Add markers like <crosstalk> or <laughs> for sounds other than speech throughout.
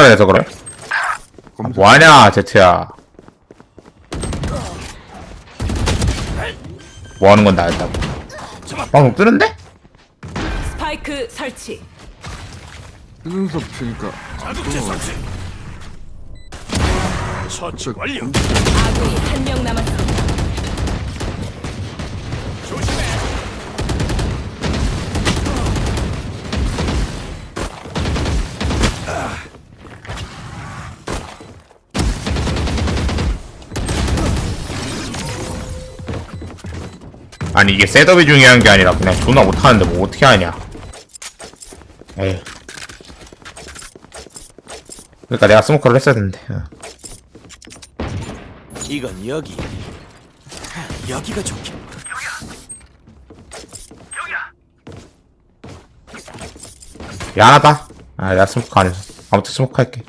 해서 그래? 아, 뭐하냐 제트야 뭐하는 건 나였다고 방송 뜨는데? 스파이크 설치. 눈썹 치니까 처치 완료. 아군이 한 명 남았습니다. 아니 이게 셋업이 중요한 게 아니라 그냥 존나 못하는데 뭐 어떻게 하냐 에휴 그러니까 내가 스모커를 했어야 되는데 어. 이건 여기. 여기가 좋겠. 미안하다 아 내가 스모커 안 했어 아무튼 스모커 할게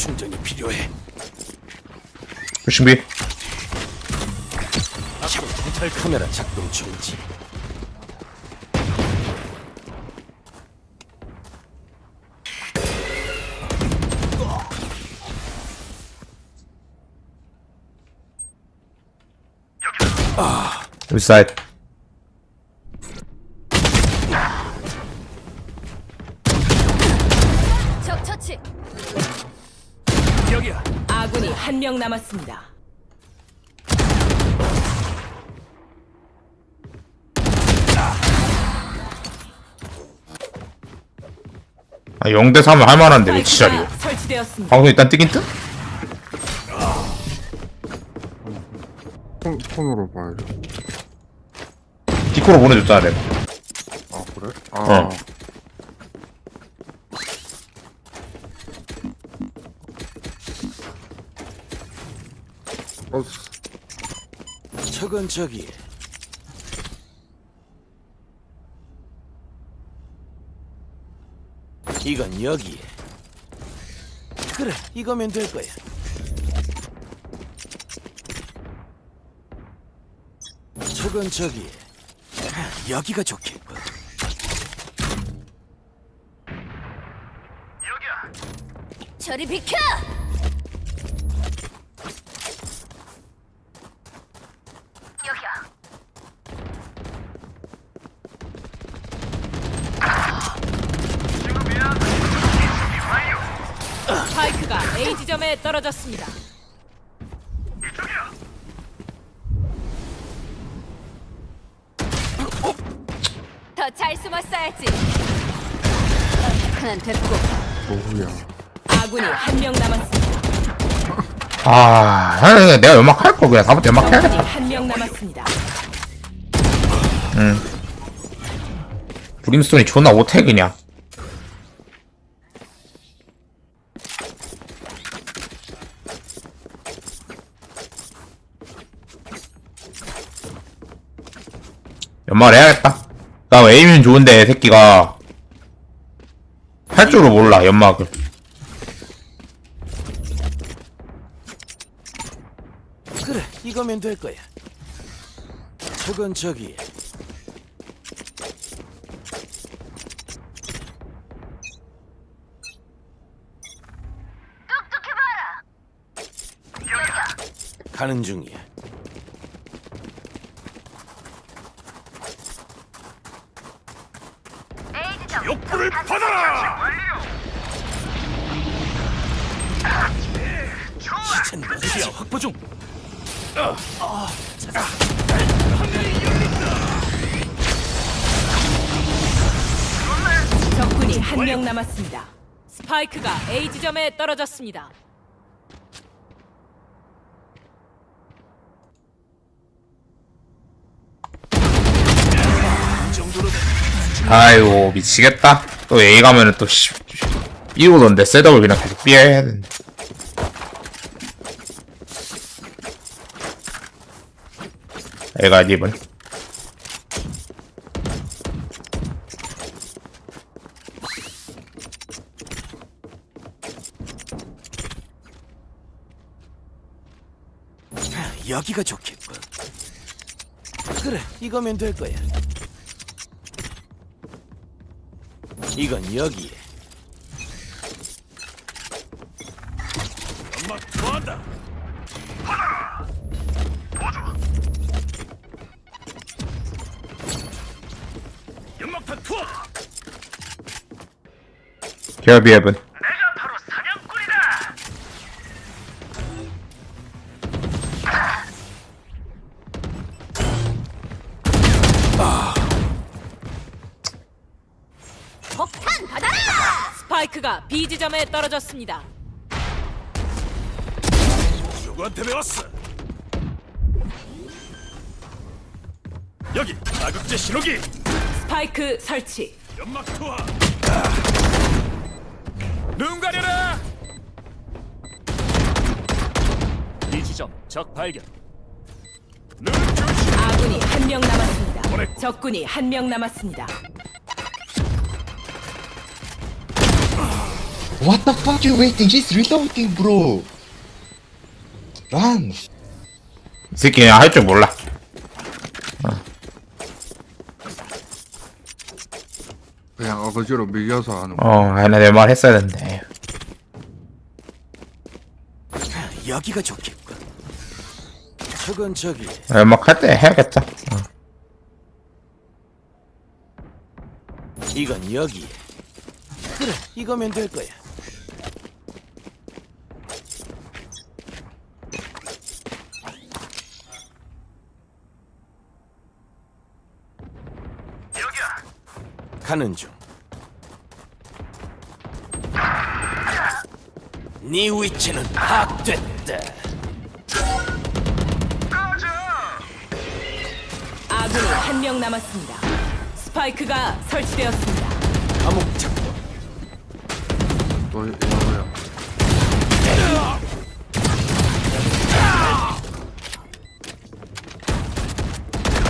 충전이 필요해. 준비 정찰 카메라 작동 중이지. 윗사 남았습니다. 아 0대 3은 할만한데 왜 스파이크가 설치되었습니다. 방송 일단 뜨긴 뜨? 폰, 폰으로 봐야죠. 디코로 보내줬잖아 내가 아 그래? 아 어. 어, 저건 저기. 이건 여기. 그래, 이거면 될 거야. 저건 저기. 여기가 좋겠고. 저리 비켜! 스파이크가 A 지점에 떨어졌습니다. 더잘 숨었어야지. 하나 됐고 뭐야? 아군이 한 명 남았습니다. 아 아니, 내가 연막 할걸 그냥 다부터 연막 적군이 해야겠다 한 명 남았습니다. 응 브림스톤이 존나 못해 그냥 연말 해야겠다 나 에임은 좋은데 새끼가 할 줄을 몰라 연막을 그래, 이거면 될 거야. 저건 저기. 가는 중이야. 시야 확보 중. 적군이 한 명 남았습니다. 스파이크가 A 지점에 떨어졌습니다. 아이고 미치겠다 또 A 가면은 또 씨, 오던데 셋업을 그냥 계속 B 해야 되는데 애가 립은 여기가 좋겠군. 그래, 이거면 될 거야. 이건 여기에. 기업이 앱은 폭탄 받아라! 스파이크가 B 지점에 떨어졌습니다. 누구한테 배웠어? 여기 자극제 신호기 스파이크 설치. 연막 투하 눈 가려라 이 지점 적 발견 눈 조심 아군이 한 명 남았습니다. 보냈고. 적군이 한 명 남았습니다. What the fuck you waiting? She's reloading, bro. Run. 이 새끼 그냥 할 줄 몰라 그냥 어거지로 밀려서 하는 거. 어 아나 내말 했어야 된대 여기가 좋겠군. 저건 저기. 연막 할 때 해야겠다. 어. 이건 여기에. 그래 이거면 될 거야. 여기야. 가는 중. 네 위치는 파악됐다 아군이 한 명 남았습니다. 스파이크가 설치되었습니다. 감옥.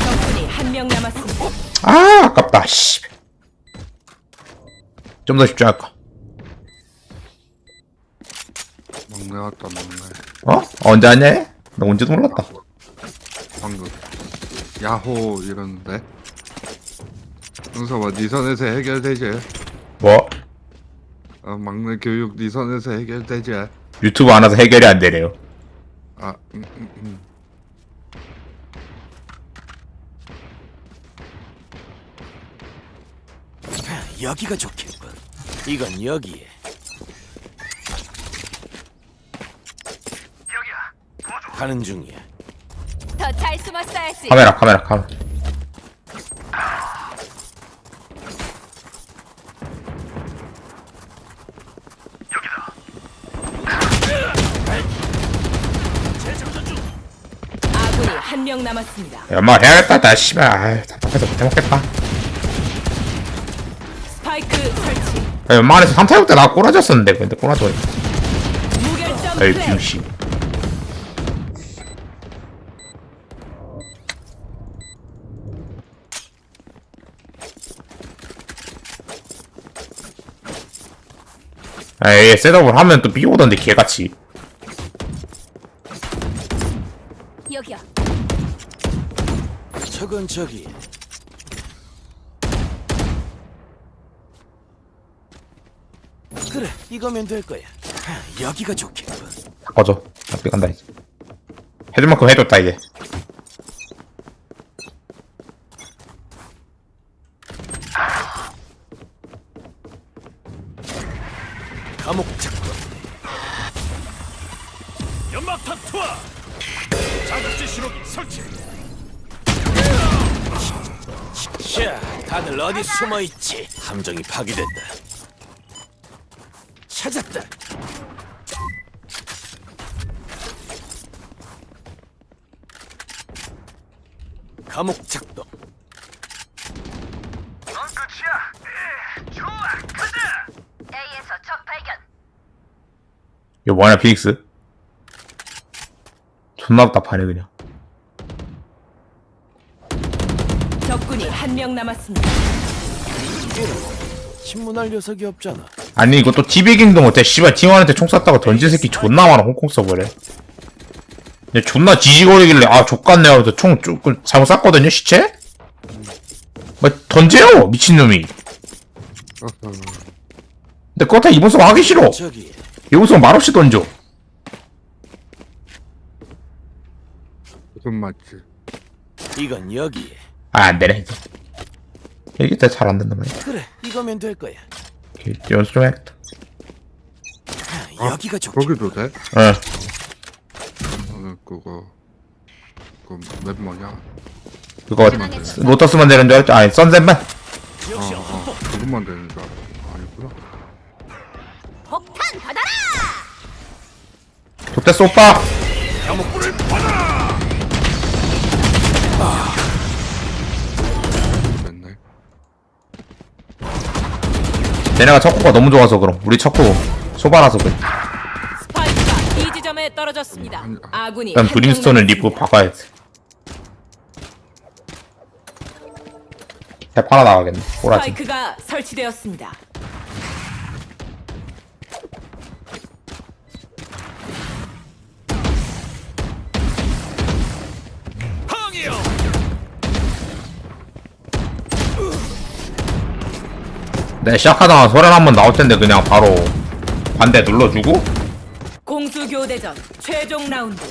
적군이 한 명 남았습니다. 아 아깝다 씨 좀 더 집중할까 막내 왔다 막내. 어? 언제 얘? 나 언제도 몰랐다 방금 야호 이러는데. 응서봐 네 선에서 해결되지. 뭐? 어, 막내 교육 네 선에서 해결되지. 유튜브 안 와서 해결이 안 되래요 아, 음, 음, 음. 여기가 좋겠군. 이건 여기에. 가는 중이야. 더 잘 숨었어야지. 카메라 카메라 카메라 아군이 한 명 남았습니다. 연막 해야겠다 나 씨발 아유 답답해서 못해먹겠다 스파이크 설치. 연막 안에서 3타육 때나 꼬라졌었는데 근데 꼬라져 무결점 플레이. 빙씨 에이 셋업을 하면 또 삐오던데 개같이 여기요. 저건 저기. 그래, 이거면 될 거야. 여기가 좋겠군. 바꿔줘 나삐 간다 이제 해줄 만큼 해줬다 이제 감옥 잡고. 연막탄 투하. 자극제 신호기 설치. 자, 다들 어디 숨어 있지? 함정이 파괴된다. 찾았다. 감옥 작동. A에서 적 발견. 이거 뭐하냐 피닉스 존나 답답하네 그냥 적군이 한 명 남았습니다. 신문할 녀석이 없잖아. 아니 이거 또 티베깅도 못해 씨발 팀원한테 총 쐈다고 던진 새끼 존나 많아 홍콩 서버래 근데 존나 지지거리길래 아 족같네 하면서 총 조금 잘못 쐈거든요 시체? 뭐 던져요 미친놈이. <laughs> 근데 그렇다 이번 송 하기 싫어 저기 송 말없이 던져 무슨 맛지? 이건 여기에. 아 안 되네 이게 더잘 안 된단 말이야 그래 이거면 될 거야. 연습 좀 해야겠다 아, 여기가 좋겠. 거기도 돼? 응 어, 그거 그맵 뭐냐? 그거 로터스만 되는 줄 알았지 아니 선셋만 역시 어, 어, 그것만 되는 줄 알아. 폭탄 받아라. 오빠 됐네. 얘네가 척구가 너무 좋아서 그럼 우리 척구 소바라서 그래 스파이크가 B 지점에 떨어졌습니다. 아군이 일단 한명 브림스톤은 남았습니다. 리프 바꿔야 돼새 팔아 나가겠네 꼬라지 스파이크가 설치되었습니다. 내 시작하다가 소련 한번 나올 텐데 그냥 바로 반대 눌러주고 공수 교대전 최종 라운드.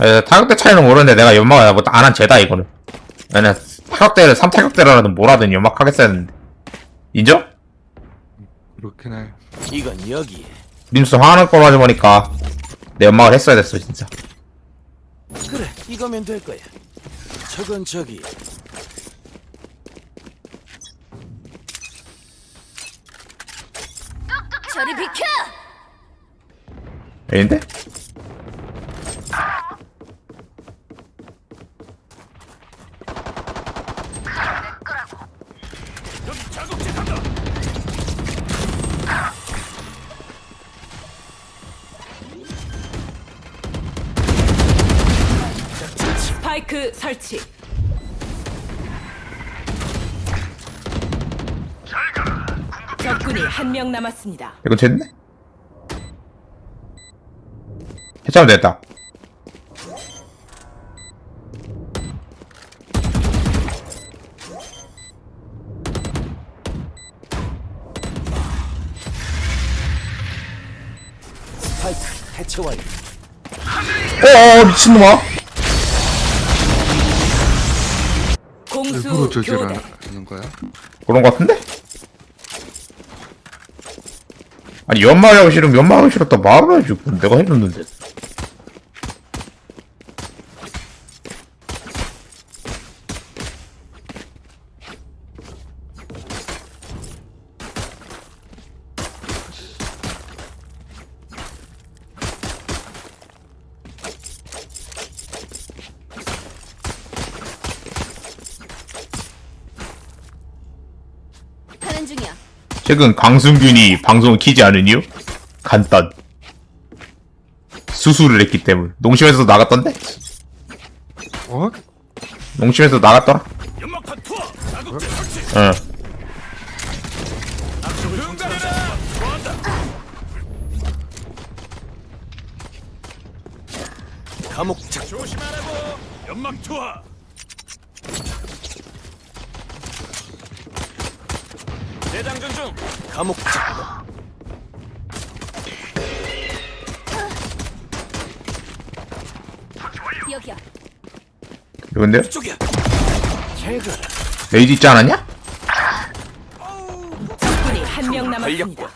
에, 타격대 차이는 모르는데 내가 연막을 뭐 안한 죄다 이거는 왜냐 타격대를 3타격대라든 뭐라든 연막하겠어야 했는데 인정? 그렇긴 해. 이건 여기에. 림스 화하는 거 맞아 보니까 내 연막을 했어야 됐어 진짜 그래 이거면 될 거야. 저건 저기. 저리 비켜. 스파이크 설치. 한 명 남았습니다. 이건 됐네? 해체하면 됐다 스파이크 해체 완료. 어어 미친놈아 공수 일부러 저지를 교대. 하는 거야? 그런 거 같은데? 아니 연막하기 싫으면 연막하기 싫었다 말을 그건 내가 해줬는데 가는 중이야. 최근 강승균이 방송을 키지 않은 이유? 간단 수술을 했기 때문 농심에서도 나갔던데? 어? 농심에서 나갔더라? 응. 좋아한다. 감옥 착. 조심하라고. 연막 투하. 이건데요? 레이드 있지 않았냐? 적군이 한 명 남았습니다.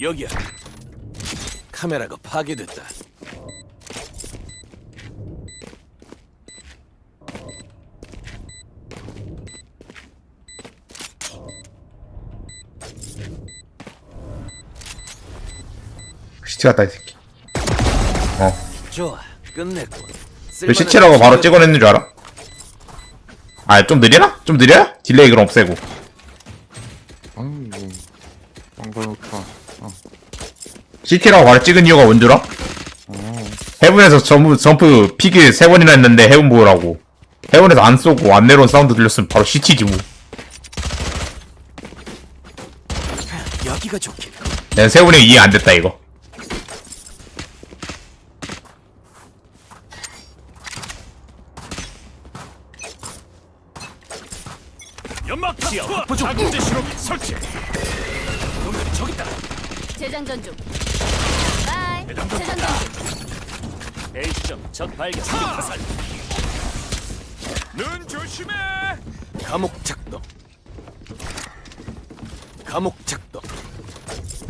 여기야. 카메라가 파괴됐다. 같다 이 새끼 어 좋아, 끝냈고. 왜 시체라고 바로 찍어냈는 줄 알아? 아 좀 느리나? 좀 느려요? 딜레이 그럼 없애고 아유 뭐. 빵가놓다. 어. CT라고 바로 찍은 이유가 뭔 줄 알아? 헤븐에서 점프, 점프 피기 세 번이나 했는데 헤븐 보라고 해원에서 안 쏘고 안 내려온 사운드 들렸으면 바로 시치지 뭐. 여기가. 난 세훈이 이해 안 됐다 이거. 연막 지역 확보 중. 자국제 신호기 설치. 놈들이 저기 있다. 재장전 중. 바이. 재장전 중. A점 적 발견. 충격 화살. 눈 조심해. 감옥 작동. 감옥 작동.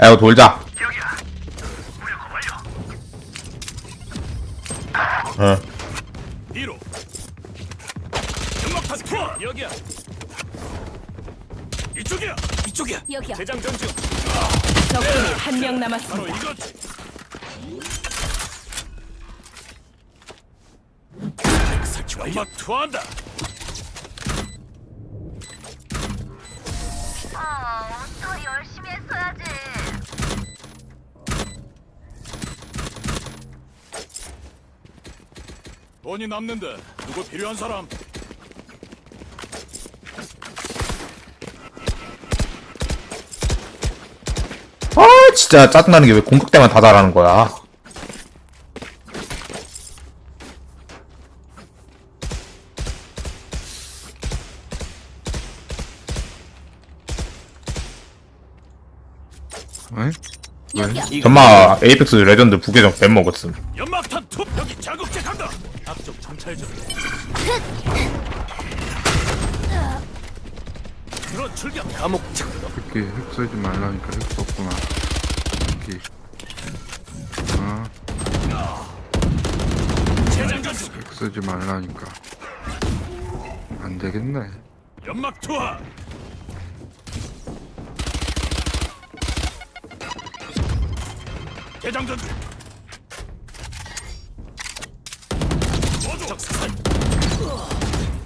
야 이거 돌자. 어. 뒤로. 연막 파스포 여기야. 이쪽이야. 이쪽이야. 여기요. 대장 전 중. 적군이 한 명 바로 남았습니다. 이거지. 설치 완료. 연막 투하한다. 어, 더 열심히 했어야지. 돈이 남는데 누구 필요한 사람? 진짜 짜증나는 게 왜 공격 때만 다 잘하는 거야. 왜? 여기요. 정말 에이펙스 레전드 부계정 뱀 먹었음. 연막탄 투 여기 자극제 간다. 앞쪽 정찰 좀. 들어 출격. 감옥. 새끼 핵 쏘지 말라니까 핵 쏘구나 중. 핵 쏘지 말라니까 안 되겠네 연막 투하. 대장전 중. 모두 적 사살.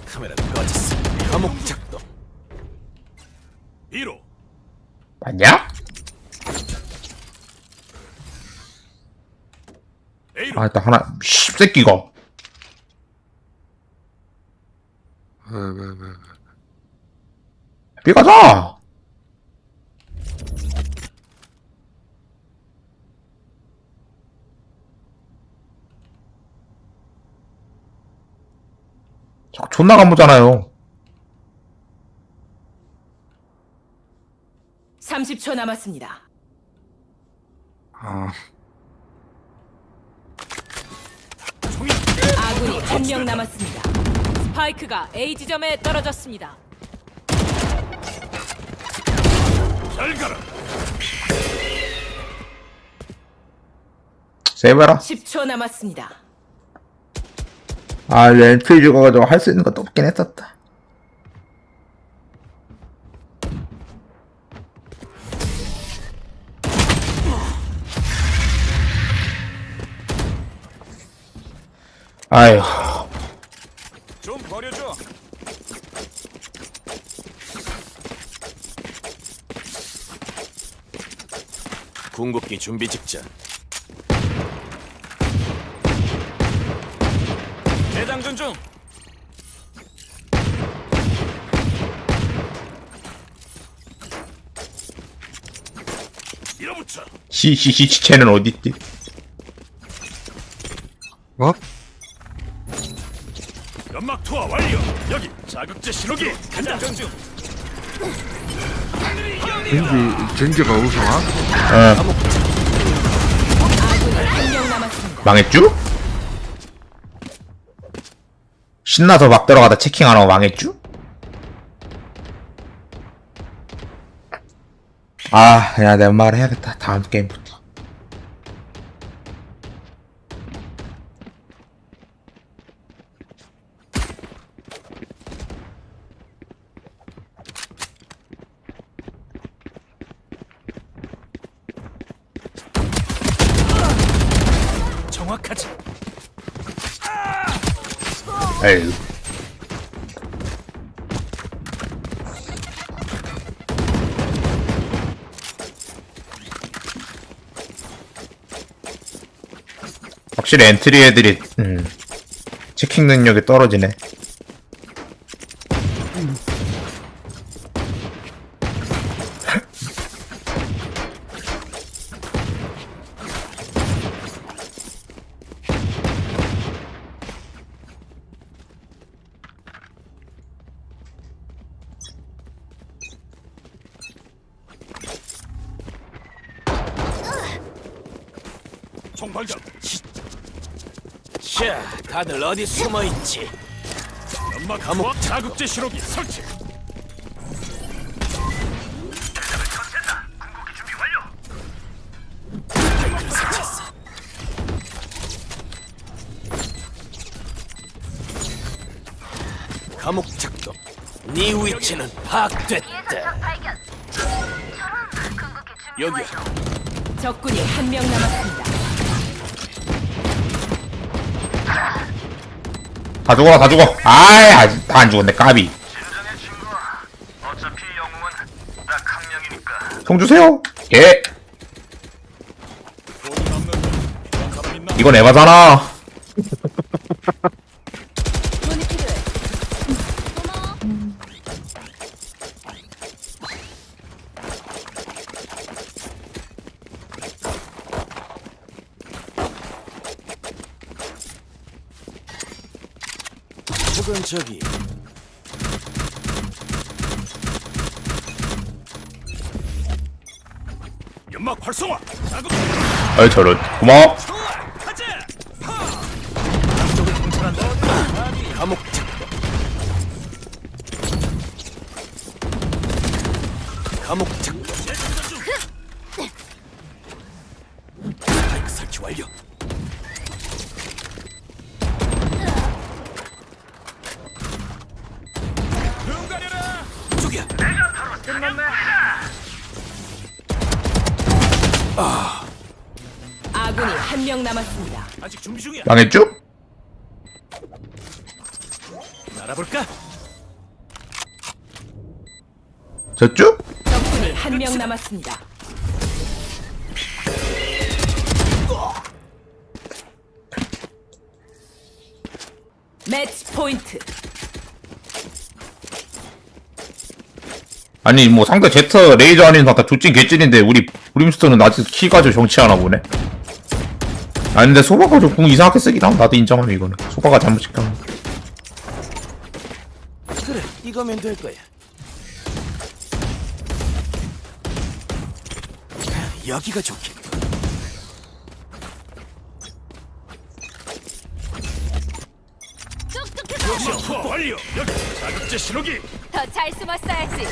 카메라 꺼졌어. 감옥 작동. 뒤로. 맞냐? A로. 아 일단 하나 씹새끼가. 왜 왜 왜왜삐 가자. 자꾸 존나 간보잖아요. 30초 남았습니다. 아 총이 아군이 한 명 남았습니다. 스파이크가 A 지점에 떨어졌습니다. 잘 가라. 세이브해라. 10초 남았습니다. 아 렌트 죽어가지고 할 수 있는 것도 없긴 했었다. 아휴. 좀 버려줘. 궁극기 준비 직전. 대장전 중. 밀어붙여. 시시시 쟤는 어딨지? 뭐? 연막 투하 완료. 여기 자극제 신호기. 중. 젠지 젠지가 우승아? 어. 망했쥬? 신나서 막 들어가다 체킹 안 하고 망했쥬? 아, 야, 내 말을 해야겠다. 다음 게임부터. 정확하지. 에이. 확실히 엔트리 애들이 음, 체킹 능력이 떨어지네. 총발견. 자, 다들 어디 숨어 있지? 연막 감옥 자극제 시로기 설치. 감옥 작동. 네 위치는 파악됐다. 발견. 저런 궁극기 준비 여기야. 완료. 적군이 한 명 남았습니다. 다 죽어 다 죽어. 아이 아직 다 안 죽었네 까비. 어차피 영웅은 딱 한 명이니까. 총 주세요. 예? 이건 에바잖아 <laughs> 돈이 필요해. 고마워. 혹은 저기 연막 활성화 자극 어이 저런. 고마워 명 남았습니다. 아직 준비 중이야 망했죠? 날아볼까 졌죠? 적군이 한 명 남았습니다. 매치 포인트. 아니 뭐 상대 제트 레이저 아닌 상대 조찐 개찐인데 우리 브림스톤은 아직 키 가지고 정치하나 보네 아니 근데 소바가 좀궁 이상하게 쓰긴 함 나도 인정하네 이거는. 소바가 잘못 시켰네 그래 이거면 될 거야. 여기가 좋겠다. 똑똑해서. 미션 확보 완료. 여기 자극제 신호기. 더 잘 숨었어야지.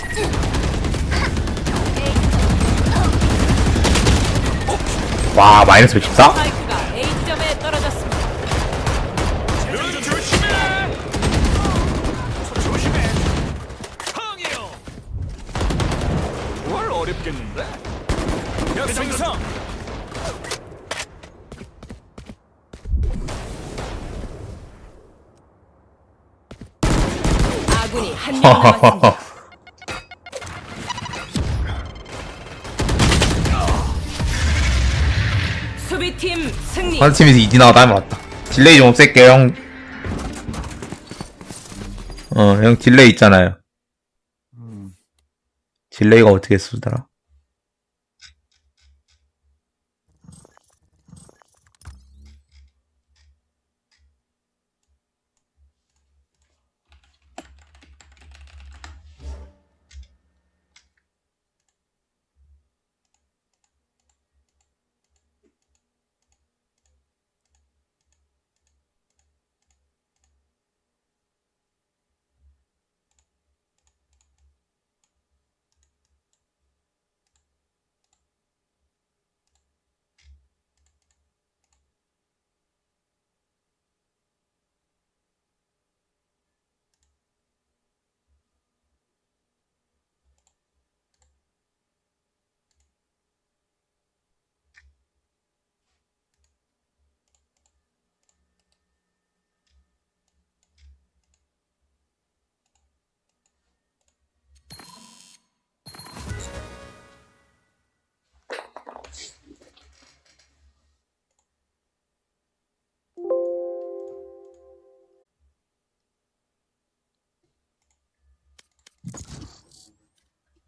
와 마이너스 14? 아군이 한 명 남았습니다. 수비팀 승리. 한 팀에서 이디 나가다 하면 맞다 딜레이 좀 없앨게 형 어, 형 딜레이 있잖아요 딜레이가 어떻게 쓰더라?